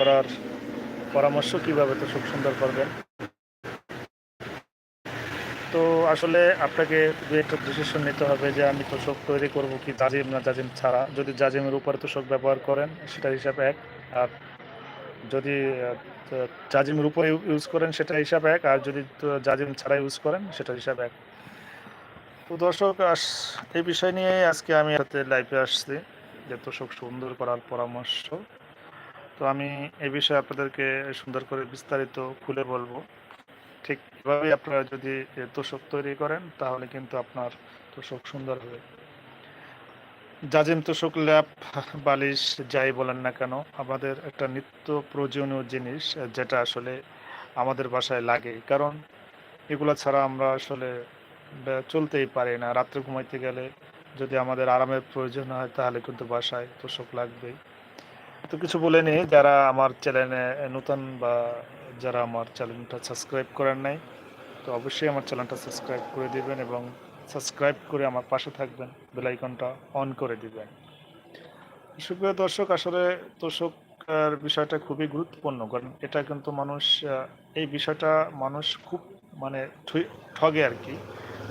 করার পরামর্শ কীভাবে তোষক সুন্দর করবেন? তো আসলে আপনাকে দু একটা ডিসিশন নিতে হবে যে আমি তো তোষক তৈরি করব কি জাজিম না জাজিম ছাড়া। যদি জাজিমের উপরে তোষক ব্যবহার করেন সেটা হিসাব এক। আর যদি জাজিমের উপরে ইউজ করেন সেটা হিসাব এক। আর যদি তো জাজিম ছাড়া ইউজ করেন সেটা হিসাব এক। তো দর্শক, আস, এই বিষয় নিয়ে আজকে আমি হাতে লাইফে আসছি, যে তোষক সুন্দর করার পরামর্শ। তো আমি এ বিষয়ে আপনাদেরকে সুন্দর করে বিস্তারিত খুলে বলব। ঠিক এভাবে আপনারা যদি তোষক তৈরি করেন, তাহলে কিন্তু আপনার তোষক সুন্দর হবে। জাজিম তোষক ল্যাপ, বালিশ, যাই বলেন না কেন, আমাদের একটা নিত্য প্রয়োজনীয় জিনিস, যেটা আসলে আমাদের বাসায় লাগে। কারণ এগুলো ছাড়া আমরা আসলে চলতেই পারি না। রাত্রে ঘুমাইতে গেলে যদি আমাদের আরামের প্রয়োজন হয়, তাহলে কিন্তু বাসায় তোষক লাগবেই। তো কিছু বলে নিই যারা আমার চ্যানেলে নতুন বা যারা আমার চ্যানেলটা সাবস্ক্রাইব করেন নাই, তো অবশ্যই আমার চ্যানেলটা সাবস্ক্রাইব করে দিবেন এবং সাবস্ক্রাইব করে আমার পাশে থাকবেন বেলাইকনটা অন করে দিবেন। সুপ্রিয় দর্শক, আসলে তোষকের বিষয়টা খুবই গুরুত্বপূর্ণ, কারণ এটা কিন্তু মানুষ এই বিষয়টা মানুষ খুব মানে ঠগে আর কি।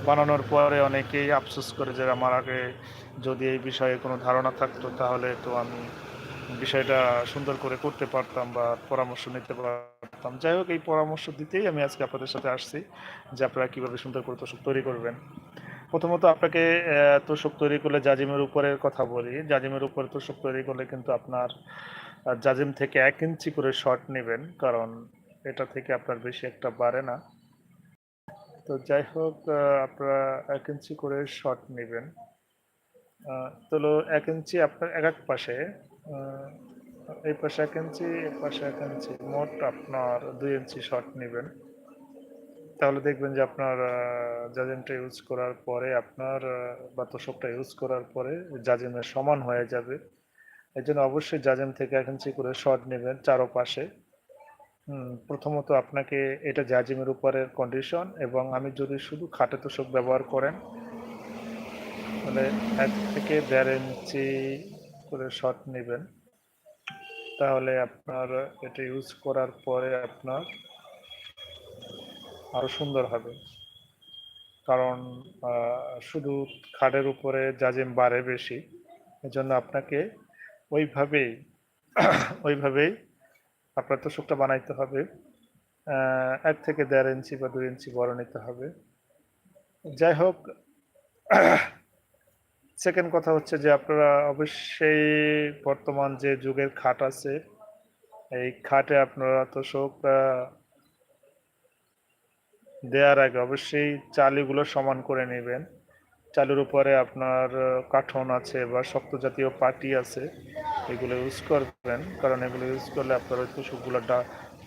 বানানোর পরে অনেকেই আফসোস করে যে, আমার আগে যদি এই বিষয়ে কোনো ধারণা থাকতো, তাহলে তো আমি বিষয়টা সুন্দর করে করতে পারতাম বা পরামর্শ নিতে পারতাম। যাই হোক, এই পরামর্শ দিতেই আমি আজকে আপনাদের সাথে আসছি যে আপনারা কীভাবে সুন্দর করে তোষক তৈরি করবেন। প্রথমত আপনাকে তোষক তৈরি করলে জাজিমের উপরের কথা বলি। জাজিমের উপরে তোষক তৈরি করলে কিন্তু আপনার জাজিম থেকে এক ইঞ্চি করে শর্ট নেবেন, কারণ এটা থেকে আপনার বেশি একটা বাড়ে না। তো যাই হোক আপনারা এক ইঞ্চি করে শর্ট নেবেন। তো এক ইঞ্চি আপনার এক এক পাশে এই পাশে এক ইঞ্চি এই পাশে এক ইঞ্চি মোট আপনার দুই ইঞ্চি শর্ট নেবেন। তাহলে দেখবেন যে আপনার জাজিমটা ইউজ করার পরে, আপনার বা তোষকটা ইউজ করার পরে জাজিমের সমান হয়ে যাবে। এই জন্য অবশ্যই জাজিম থেকে এক ইঞ্চি করে শর্ট নেবেন চারো পাশে প্রথমত আপনাকে এটা জাজিমের উপরের কন্ডিশন এবং আমি যদি শুধু খাটে তোষক ব্যবহার করেন, তাহলে এক থেকে দেড় ইঞ্চি করে শর্ট নেবেন। তাহলে আপনার এটা ইউজ করার পরে আপনার আরও সুন্দর হবে। কারণ শুধু খাটের উপরে জাজিম বাড়ে বেশি। এজন্য আপনাকে ওইভাবেই ওইভাবেই আপনার তোষকটা বানাইতে হবে। এক থেকে দেড় ইঞ্চি বা দুই ইঞ্চি বড় নিতে হবে। যাই হোক সেকেন্ড কথা হচ্ছে যে আপনারা অবশ্যই বর্তমান যে যুগের খাট আছে এই খাটে আপনারা তো আহ, দেওয়ার আগে অবশ্যই চালিগুলো সমান করে নেবেন। চালুর উপরে আপনার কাঠন আছে বা শক্ত জাতীয় পাটি আছে এগুলো ইউজ করবেন। কারণ এগুলো ইউজ করলে আপনার ওই তোষকগুলো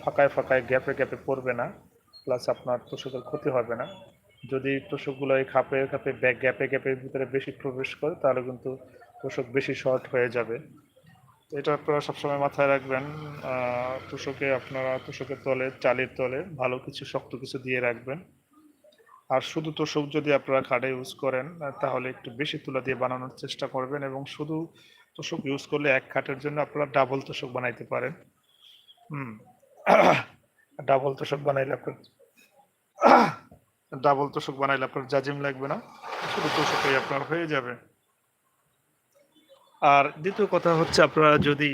ফাঁকায় ফাঁকায় গ্যাপে গ্যাপে পড়বে না। প্লাস আপনার তোষকের ক্ষতি হবে না। যদি তোষকগুলো এই খাপে খাপে ব্যাগ গ্যাপে গ্যাপের ভিতরে বেশি প্রবেশ করে, তাহলে কিন্তু তোষক বেশি শর্ট হয়ে যাবে। এটা আপনারা সবসময় মাথায় রাখবেন। তোষকে আপনারা, তোষকের তলে, চালের তলে ভালো কিছু, শক্ত কিছু দিয়ে রাখবেন। আর শুধু তোষক যদি আপনারা খাটে ইউজ করেন, তাহলে একটু বেশি তুলা দিয়ে বানানোর চেষ্টা করবেন এবং শুধু তোষক ইউজ করলে এক খাটের জন্য আপনারা ডাবল তোষক বানাইতে পারেন। হুম ডাবল তোষক বানাইলে আপনার ডাবল তোষক বানাইলে আপনার জাজিম লাগবে না, শুধু তোষকই আপনার হয়ে যাবে। আর দ্বিতীয় কথা হচ্ছে আপনারা যদি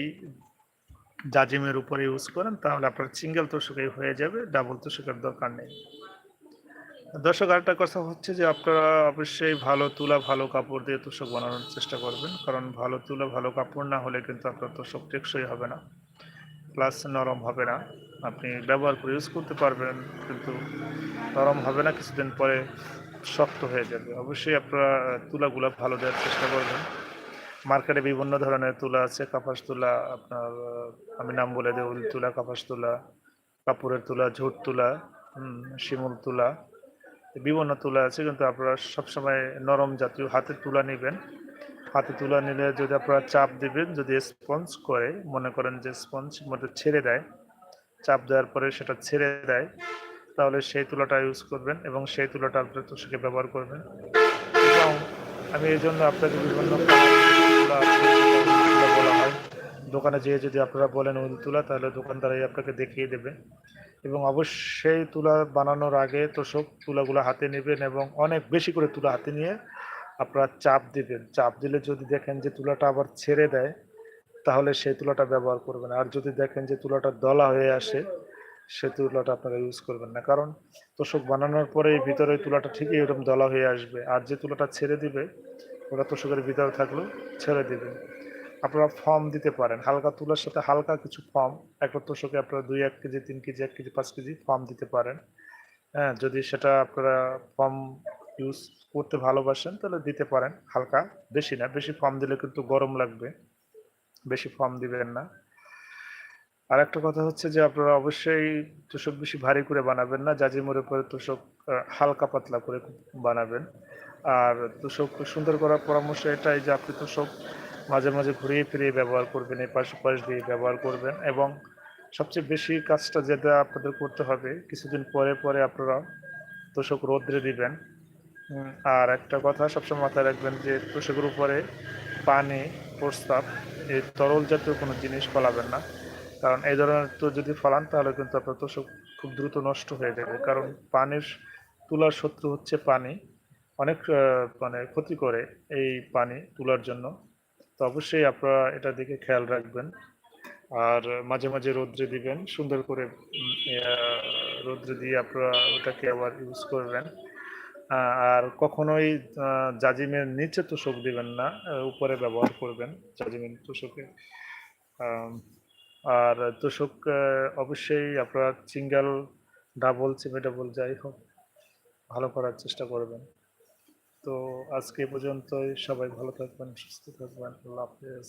জাজিমের উপরে ইউজ করেন, তাহলে আপনার সিঙ্গেল তোষকেই হয়ে যাবে, ডাবল তোষকের দরকার নেই। দর্শক, আরেকটা কথা হচ্ছে যে আপনারা অবশ্যই ভালো তুলা, ভালো কাপড় দিয়ে তোষক বানানোর চেষ্টা করবেন, কারণ ভালো তুলা, ভালো কাপড় না হলে কিন্তু আপনার তোষক টেকসই হবে না, প্লাস নরম হবে না। আপনি ব্যবহার করে ইউজ করতে পারবেন, কিন্তু নরম হবে না, কিছুদিন পরে শক্ত হয়ে যাবে। অবশ্যই আপনারা তুলাগুলো ভালো দেওয়ার চেষ্টা করবেন। মার্কেটে বিভিন্ন ধরনের তুলা আছে, কাপাস তুলা, আপনার আমি নাম বলে দেব, উল তুলা, কাপাস তুলা, কাপড়ের তুলা, ঝুট তুলা শিমুল তুলা, বিভিন্ন তুলা আছে, কিন্তু আপনারা সবসময় নরম জাতীয় হাতে তুলা নেবেন। হাতে তুলা নিলে যদি আপনারা চাপ দিবেন, যদি স্পঞ্জ করে, মনে করেন যে স্পঞ্জ মধ্যে ছেড়ে দেয় চাপ দেওয়ার পরে সেটা ছেড়ে দেয়, তাহলে সেই তুলাটা ইউজ করবেন এবং সেই তুলাটা আপনার তোষকে ব্যবহার করবেন। এবং আমি এই জন্য আপনাকে বিভিন্ন বলা হয়। দোকানে যেয়ে যদি আপনারা বলেন উল তুলা, তাহলে দোকানদারাই আপনাকে দেখিয়ে দেবে। এবং অবশ্যই তুলা বানানোর আগে তোষক তুলাগুলো হাতে নেবেন এবং অনেক বেশি করে তুলা হাতে নিয়ে আপনারা চাপ দিবেন। চাপ দিলে যদি দেখেন যে তুলাটা আবার ছেড়ে দেয় তাহলে সেই তুলাটা ব্যবহার করবেন। আর যদি দেখেন যে তুলাটা দলা হয়ে আসে, সে তুলাটা আপনারা ইউজ করবেন না। কারণ তোষক বানানোর পরে ভিতরে তুলাটা ঠিকই এরকম দলা হয়ে আসবে। আর যে তুলাটা ছেড়ে দিবে, ওটা তোষকের ভিতরে থাকলেও ছেড়ে দিবে। আপনারা ফর্ম দিতে পারেন। হালকা তুলার সাথে হালকা কিছু ফর্ম একটা তোষকে আপনারা দুই, এক কেজি, তিন কেজি, এক কেজি, পাঁচ কেজি ফর্ম দিতে পারেন। হ্যাঁ যদি সেটা আপনারা ফর্ম ইউজ করতে ভালোবাসেন, তাহলে দিতে পারেন। হালকা, বেশি না। বেশি ফর্ম দিলে কিন্তু গরম লাগবে। বেশি ফর্ম দিবেন না। আর একটা কথা হচ্ছে যে, আপনারা অবশ্যই তোষক বেশি ভারী করে বানাবেন না। জাজিমুরের পরে তোষক হালকা পাতলা করে বানাবেন। আর তোষক সুন্দর করার পরামর্শ এটাই যে, আপনি তোষক মাঝে মাঝে ঘুরিয়ে ফিরিয়ে ব্যবহার করবেন, এই পাশ পাশ দিয়ে ব্যবহার করবেন। এবং সবচেয়ে বেশি কাজটা যেটা আপনাদের করতে হবে, কিছুদিন পরে পরে আপনারা তোষক রোদ্রে দিবেন। আর একটা কথা সবসময় মাথায় রাখবেন যে, তোষকের উপরে পানি, প্রস্তাব এই তরল জাতীয় কোনো জিনিস ফলাবেন না। কারণ এই ধরনের তো যদি ফলান, তাহলে কিন্তু আপনার তোষক খুব দ্রুত নষ্ট হয়ে যাবে। কারণ পানির তুলার শত্রু হচ্ছে পানি। অনেক মানে ক্ষতি করে এই পানি তুলার জন্য। তো অবশ্যই আপনারা এটার দিকে খেয়াল রাখবেন। আর মাঝে মাঝে রোদ্রে দিবেন, সুন্দর করে রোদ্রে দিয়ে আপনারা ওটাকে আবার ইউজ করবেন। আর কখনোই জাজিমের নিচে তোষক দিবেন না উপরে ব্যবহার করবেন জাজিমের তোষকে। আর তোষক অবশ্যই আপনারা সিঙ্গেল, ডাবল চিপে ডাবল যাই হোক, ভালো করার চেষ্টা করবেন। তো আজকে পর্যন্তই, সবাই ভালো থাকবেন, সুস্থ থাকবেন, আল্লাহ হাফেজ।